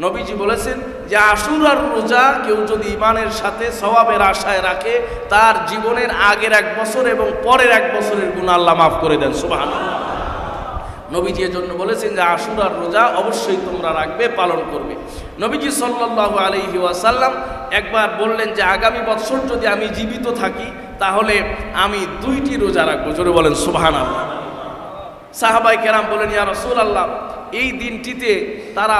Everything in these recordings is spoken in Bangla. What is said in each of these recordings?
নবীজি বলেছেন যে আশুরার রোজা কেউ যদি ইমানের সাথে স্বভাবের আশায় রাখে, তার জীবনের আগের এক বছর এবং পরের এক বছরের গুণ আল্লাহ মাফ করে দেন। সুবাহ নবীজি এর জন্য বলেছেন যে আশুরার রোজা অবশ্যই তোমরা রাখবে, পালন করবে। নবীজি সাল্লাল্লাহু আলাইহি ওয়াসাল্লাম একবার বললেন যে, আগামী বছর যদি আমি জীবিত থাকি, তাহলে আমি দুইটি রোজা রাখব। জোরে বলেন, সুবহানাল্লাহ। সাহাবাই কেরাম বলেন, ইয়া রসুল আল্লাহ এই দিনটিতে তারা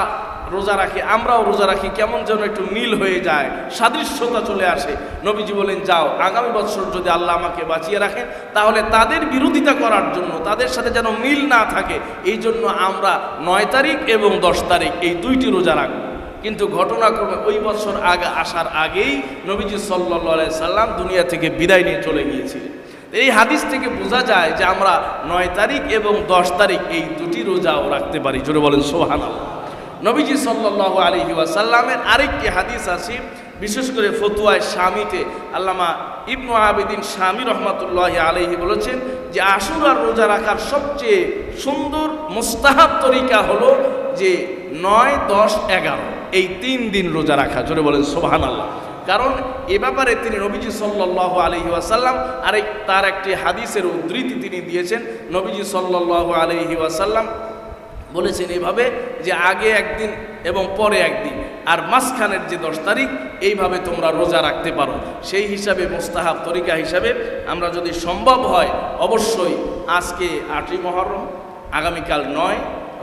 রোজা রাখি, আমরাও রোজা রাখি, কেমন যেন একটু মিল হয়ে যায়, সাদৃশ্যতা চলে আসে। নবীজি বলেন, যাও, আগামী বছর যদি আল্লাহ আমাকে বাঁচিয়ে রাখেন, তাহলে তাদের বিরোধিতা করার জন্য, তাদের সাথে যেন মিল না থাকে, এই জন্য আমরা নয় তারিখ এবং দশ তারিখ এই দুইটি রোজা রাখব। কিন্তু ঘটনাক্রমে ওই বছর আগে আসার আগেই নবীজি সাল্লা সাল্লাম দুনিয়া থেকে বিদায় নিয়ে চলে গিয়েছিলেন। এই হাদিস থেকে বোঝা যায় যে আমরা নয় তারিখ এবং দশ তারিখ এই দুটি রোজাও রাখতে পারি। জোরে বলেন সোহান নবীজি সাল্লাহ আলহি ওয়াসাল্লামের আরেকটি হাদিস আছে, বিশেষ করে ফতুয়ায় স্বামীতে আল্লামা ইবনু আবেদিন স্বামী রহমতুল্লাহ আলহি বলেছেন যে আশুরার রোজা রাখার সবচেয়ে সুন্দর, মোস্তাহাব তরিকা হলো যে নয়, দশ, এগারো, এই তিন দিন রোজা রাখা, জোরে বলেন সোহান আল্লাহ কারণ এ ব্যাপারে তিনি নবীজি সাল্লাহ আলহি ওয়াসাল্লাম আরেক, তার একটি হাদিসের উদ্ধৃতি তিনি দিয়েছেন, নবীজি সাল্লাহ আলহি ওয়াসাল্লাম বলেছেন এভাবে যে আগে একদিন এবং পরে একদিন। আর মাঝখানের যে দশ তারিখ, এইভাবে তোমরা রোজা রাখতে পারো। সেই হিসাবে মোস্তাহাব তরিকা হিসাবে আমরা যদি সম্ভব হয়, অবশ্যই আজকে আটই মহরম, আগামীকাল নয়,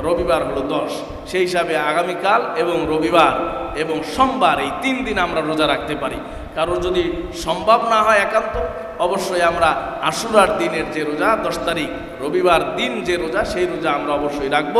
রবিবার হলো দশ। সেই হিসাবে আগামীকাল এবং রবিবার এবং সোমবার এই তিন দিন আমরা রোজা রাখতে পারি। কারও যদি সম্ভব না হয় একান্ত, অবশ্যই আমরা আশুরার দিনের যে রোজা, দশ তারিখ রবিবার দিন যে রোজা, সেই রোজা আমরা অবশ্যই রাখব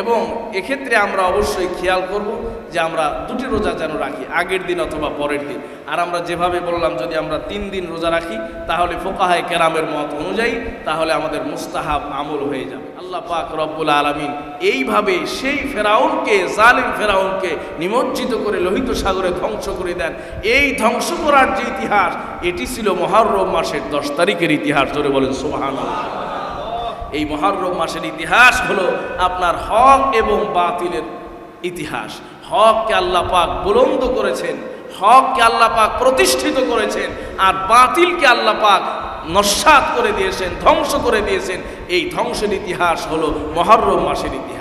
এবং এক্ষেত্রে আমরা অবশ্যই খেয়াল করব যে আমরা দুটি রোজা যেন রাখি, আগের দিন অথবা পরের দিন। আর আমরা যেভাবে বললাম, যদি আমরা তিন দিন রোজা রাখি, তাহলে ফোকাহায় কেরামের মত অনুযায়ী তাহলে আমাদের মুস্তাহাব আমল হয়ে যাবে। আল্লাহ পাক রব্বুল আলমিন এইভাবে সেই ফেরাউনকে, জালিম ফেরাউনকে নিমজ্জিত করে লোহিত সাগরে ধ্বংস করে দেন। এই ধ্বংস করার যে ইতিহাস, এটি ছিল মহরম মাসের দশ তারিখের ইতিহাস ধরে বলেন সোহান এই মহারম মাসের ইতিহাস হলো আপনার হক এবং বাতিলের ইতিহাস। হককে আল্লাহ পাক বুলন্দ করেছেন, হককে আল্লাহ পাক প্রতিষ্ঠিত করেছেন, আর বাতিলকে আল্লাহ পাক নস্বাত করে দিয়েছেন, ধ্বংস করে দিয়েছেন। এই ধ্বংসের ইতিহাস হলো মহরম মাসের ইতিহাস।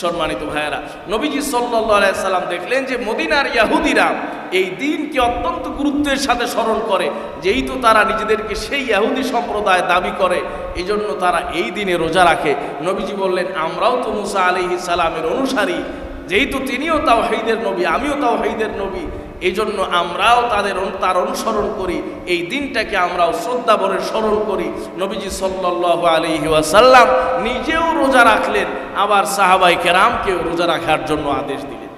সম্মানিত ভাইয়েরা, নবীজি সাল্লাহ সাল্লাম দেখলেন যে মদিনার ইয়াহুদিরা এই দিনকে অত্যন্ত গুরুত্বের সাথে স্মরণ করে, যেই তো তারা নিজেদেরকে সেই ইয়াহুদি সম্প্রদায় দাবি করে এই তারা এই দিনে রোজা রাখে। নবীজি বললেন, আমরাও তো মুসা আলিহি সালামের অনুসারী যেহেতু তিনিও তাও হেইদের নবী, আমিও তাও হেইদের নবী এই জন্য আমরাও তাদের তার অনুসরণ করি, এই দিনটাকে আমরাও শ্রদ্ধা ভরে স্মরণ করি। নবীজি সাল্লাহ আলহি ওয়াসাল্লাম নিজেও রোজা রাখলেন, আবার সাহাবাই কেরামকেও রোজা রাখার জন্য আদেশ দিলেন।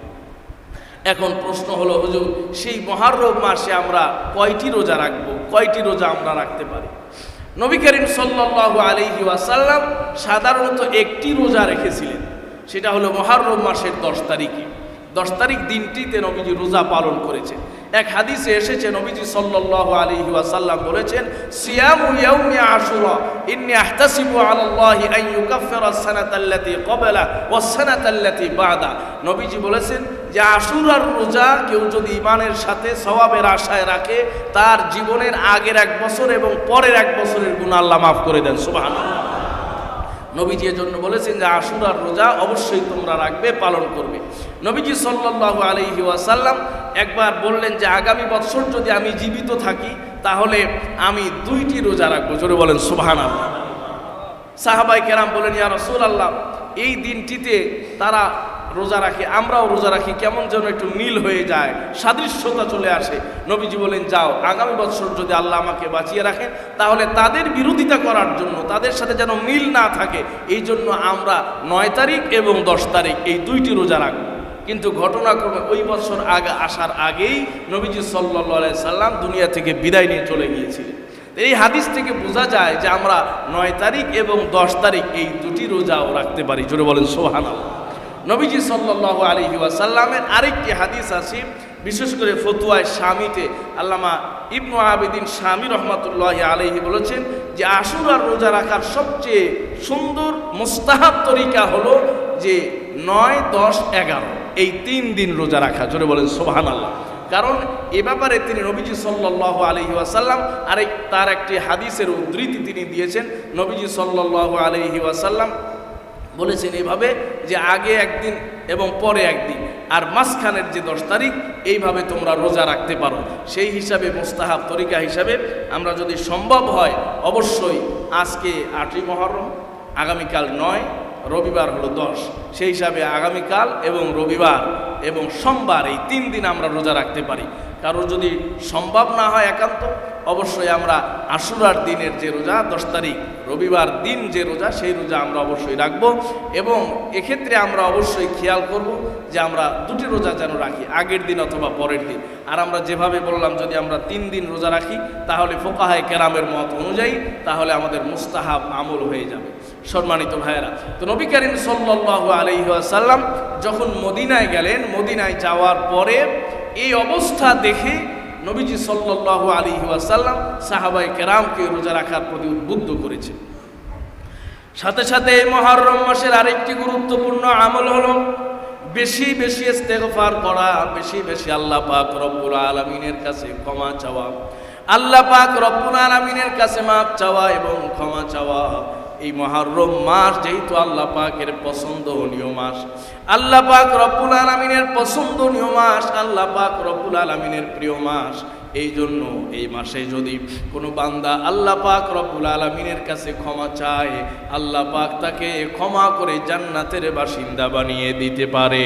এখন প্রশ্ন হলো, হুজুর, সেই মহারম মাসে আমরা কয়টি রোজা রাখব? কয়টি রোজা আমরা রাখতে পারি? নবী করিম সাল্লাহ আলহি ওয়াসাল্লাম সাধারণত একটি রোজা রেখেছিলেন। সেটা হলো মহারম মাসের দশ তারিখে। দশ তারিখ দিনটিতে নবীজি রোজা পালন করেছে এক হাদিসে এসেছে, নবীজি সাল্লাল্লাহু আলাইহি ওয়াসাল্লাম বলেছেন, সিয়ামু নবীজি বলেছেন যে আশুরার রোজা কেউ যদি ইমানের সাথে সওয়াবের আশায় রাখে, তার জীবনের আগের এক বছর এবং পরের এক বছরের গুণ আল্লাহ মাফ করে দেন, সুবহানাল্লাহ। নবীজি জন্য বলেছেন যে আশুরার রোজা অবশ্যই তোমরা রাখবে, পালন করবে। নবীজি সাল্লাল্লাহু আলাইহি ওয়াসাল্লাম একবার বললেন যে, আগামী বছর যদি আমি জীবিত থাকি, তাহলে আমি দুইটি রোজা রাখব। জোরে বলেন, সুবহানাল্লাহ। সাহাবাই কেরাম বলেন, ইয়া রসুল আল্লাহ এই দিনটিতে তারা রোজা রাখি, আমরাও রোজা রাখি, কেমন যেন একটু মিল হয়ে যায়, সাদৃশ্যতা চলে আসে। নবীজি বলেন, যাও, আগামী বছর যদি আল্লাহ আমাকে বাঁচিয়ে রাখেন, তাহলে তাদের বিরোধিতা করার জন্য, তাদের সাথে যেন মিল না থাকে, এই জন্য আমরা নয় তারিখ এবং দশ তারিখ এই দুইটি রোজা রাখব। কিন্তু ঘটনাক্রমে ওই বছর আগে আসার আগেই নবীজি সাল্লা সাল্লাম দুনিয়া থেকে বিদায় নিয়ে চলে গিয়েছিলেন। এই হাদিস থেকে বোঝা যায় যে আমরা নয় তারিখ এবং দশ তারিখ এই দুটি রোজাও রাখতে পারি। জোরে বলেন সোহান নবীজি সাল্লাহ আলহি ওয়াসাল্লামের আরেকটি হাদিস আছে, বিশেষ করে ফতুয়ায় স্বামীতে আল্লামা ইবনু আবেদিন স্বামী রহমতুল্লাহ আলহি বলেছেন যে আশুরার রোজা রাখার সবচেয়ে সুন্দর, মোস্তাহাব তরিকা হলো যে নয়, দশ, এগারো। এই তিন দিন রোজা রাখা, জোরে বলেন সোহান আল্লাহ কারণ এ ব্যাপারে তিনি নবীজি সাল্লাহ আলহি ওয়াসাল্লাম আরেক, তার একটি হাদিসের উদ্ধৃতি তিনি দিয়েছেন। নবীজি সাল্লাহ আলহি ওয়াসাল্লাম বলেছেন এইভাবে যে আগে একদিন এবং পরে একদিন। আর মাঝখানের যে দশ তারিখ, এইভাবে তোমরা রোজা রাখতে পারো। সেই হিসাবে মোস্তাহাব তরিকা হিসাবে আমরা যদি সম্ভব হয়, অবশ্যই আজকে আটই মহরম, আগামীকাল নয়, রবিবার হলো দশ। সেই হিসাবে আগামীকাল এবং রবিবার এবং সোমবার এই তিন দিন আমরা রোজা রাখতে পারি। কারও যদি সম্ভব না হয় একান্ত অবশ্যই আমরা আশুরার দিনের যে রোজা, দশ তারিখ রবিবার দিন যে রোজা, সেই রোজা আমরা অবশ্যই রাখব। এবং এক্ষেত্রে আমরা অবশ্যই খেয়াল করব যে আমরা দুটি রোজা যেন রাখি, আগের দিন অথবা পরের দিন। আর আমরা যেভাবে বললাম, যদি আমরা তিন দিন রোজা রাখি, তাহলে ফোকাহায় কেরামের মত অনুযায়ী তাহলে আমাদের মুস্তাহাব আমল হয়ে যাবে। সম্মানিত ভাইয়েরা, তো নবী করিম সাল্লাহ আলহিহাসাল্লাম যখন মদিনায় গেলেন, মদিনায় যাওয়ার পরে এই অবস্থা দেখে নবীজি সাল্লাহ আলী ওয়াসাল্লাম সাহাবাই কেরামকে রোজা রাখার প্রতি উদ্বুদ্ধ করেছে সাথে সাথে এই মহরম মাসের আরেকটি গুরুত্বপূর্ণ আমল হলো বেশি বেশি ইস্তেগফার করা, বেশি বেশি আল্লাহ পাক রব্বুল আলমিনের কাছে ক্ষমা চাওয়া, আল্লাহ পাক রব্বুল আলমিনের কাছে মাপ চাওয়া এবং ক্ষমা চাওয়া। এই মহারম মাস যেহেতু আল্লাহ পাকের পছন্দনীয় মাস, আল্লাহ পাক রব্বুল আলমিনের পছন্দনীয় মাস, আল্লাহ পাক রব্বুল আলমিনের প্রিয় মাস এই জন্য এই মাসে যদি কোনো বান্দা আল্লাহ পাক রব্বুল আলমিনের কাছে ক্ষমা চায়, আল্লাহ পাক তাকে ক্ষমা করে জান্নাতের বাসিন্দা বানিয়ে দিতে পারে।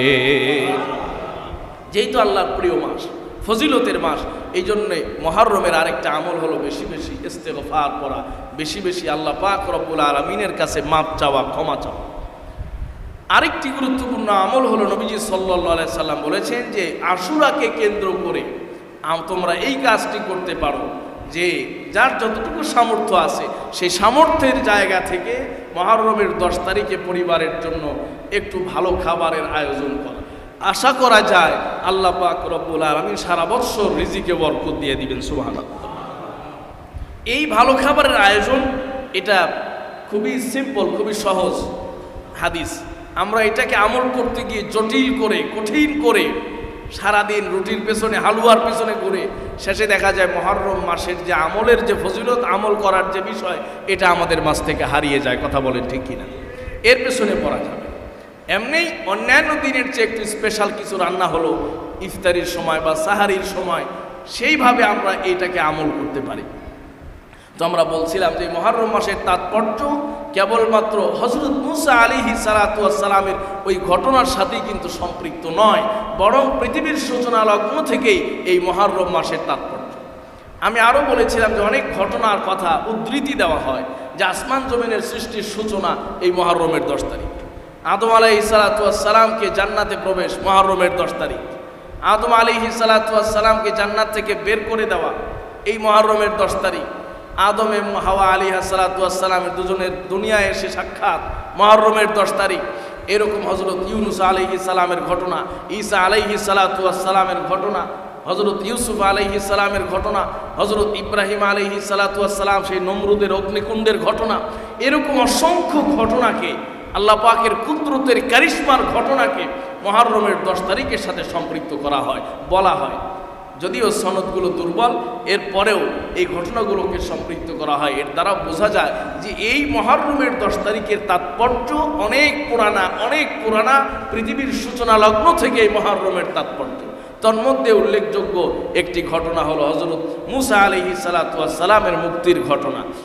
যেহেতু আল্লাহর প্রিয় মাস ফজিলতের মাস। এই জন্যে মহারমের আরেকটা আমল হলো বেশি বেশি ইস্তেগফার করা বেশি বেশি আল্লাহ পাক রব্বুল আলমিনের কাছে মাপ চাওয়া, ক্ষমা চাওয়া। আরেকটি গুরুত্বপূর্ণ আমল হলো নবীজি সাল্লা সাল্লাম বলেছেন যে আশুরাকে কেন্দ্র করে তোমরা এই কাজটি করতে পারো যে যার যতটুকু সামর্থ্য আছে, সেই সামর্থ্যের জায়গা থেকে মহারমের দশ তারিখে পরিবারের জন্য একটু ভালো খাবারের আয়োজন করা। আশা করা যায় আল্লাহ পাক রব্বুল আলমিন সারা বৎসর রিজিকে বরকত দিয়ে দিবেন সুবাহানা এই ভালো খাবারের আয়োজন, এটা খুবই সিম্পল খুবই সহজ হাদিস। আমরা এটাকে আমল করতে গিয়ে জটিল করে, কঠিন করে, সারাদিন রুটির পেছনে, হালুয়ার পেছনে ঘুরে, শেষে দেখা যায় মহরম মাসের যে আমলের যে ফজিলত, আমল করার যে বিষয়, এটা আমাদের মাছ থেকে হারিয়ে যায়, কথা বলেন ঠিক কিনা? এর পেছনে পড়া যাবে। এমনি অন্যান্য দিনের চেয়ে একটু স্পেশাল কিছু রান্না হলো, ইফতারির সময় বা সাহারির সময়, সেইভাবে আমরা এইটাকে আমল করতে পারি। তো আমরা বলছিলাম যে মহরম মাসের তাৎপর্য কেবলমাত্র হজরত মুসা আলী সালাতামের ওই ঘটনার সাথেই কিন্তু সম্পৃক্ত নয়, বরং পৃথিবীর সূচনা লগ্ন থেকেই এই মহরম মাসের তাৎপর্য। আমি আরও বলেছিলাম যে অনেক ঘটনার কথা উদ্ধৃতি দেওয়া হয় যে আসমান জমিনের সৃষ্টির সূচনা এই মহরমের দশ তারিখ। আদম আলাই সালাতামকে জান্নাতে প্রবেশ মহরমের দশ তারিখ। আদম আলী সালাতামকে জান্নাত থেকে বের করে দেওয়া এই মহরমের দশ তারিখ। আদম এবং হাওয়া আলী সালাতামের দুজনের দুনিয়ায় এসে সাক্ষাৎ মহরমের দশ তারিখ। এরকম হজরত ইউনুস আলহি সালামের ঘটনা, ঈসা আলাইহি সালাতামের ঘটনা হজরত ইউসুফ আলহি সালামের ঘটনা হজরত ইব্রাহিম আলহি সালাতাম সেই নমরুদের অগ্নিকুণ্ডের ঘটনা, এরকম অসংখ্য ঘটনাকে আল্লাহ পাকের কুদরতের কারিশ্মার ঘটনাকে মহারমের দশ তারিখের সাথে সম্পৃক্ত করা হয়, বলা হয়। যদিও সনদগুলো দুর্বল এরপরেও এই ঘটনাগুলোকে সম্পৃক্ত করা হয়। এর দ্বারা বোঝা যায় যে এই মহারমের দশ তারিখের তাৎপর্য অনেক পুরানা অনেক পুরানা পৃথিবীর সূচনা লগ্ন থেকে এই মহারমের তাৎপর্য। তন্মধ্যে উল্লেখযোগ্য একটি ঘটনা হলো হজরত মুসা আলহি সালাতামের মুক্তির ঘটনা।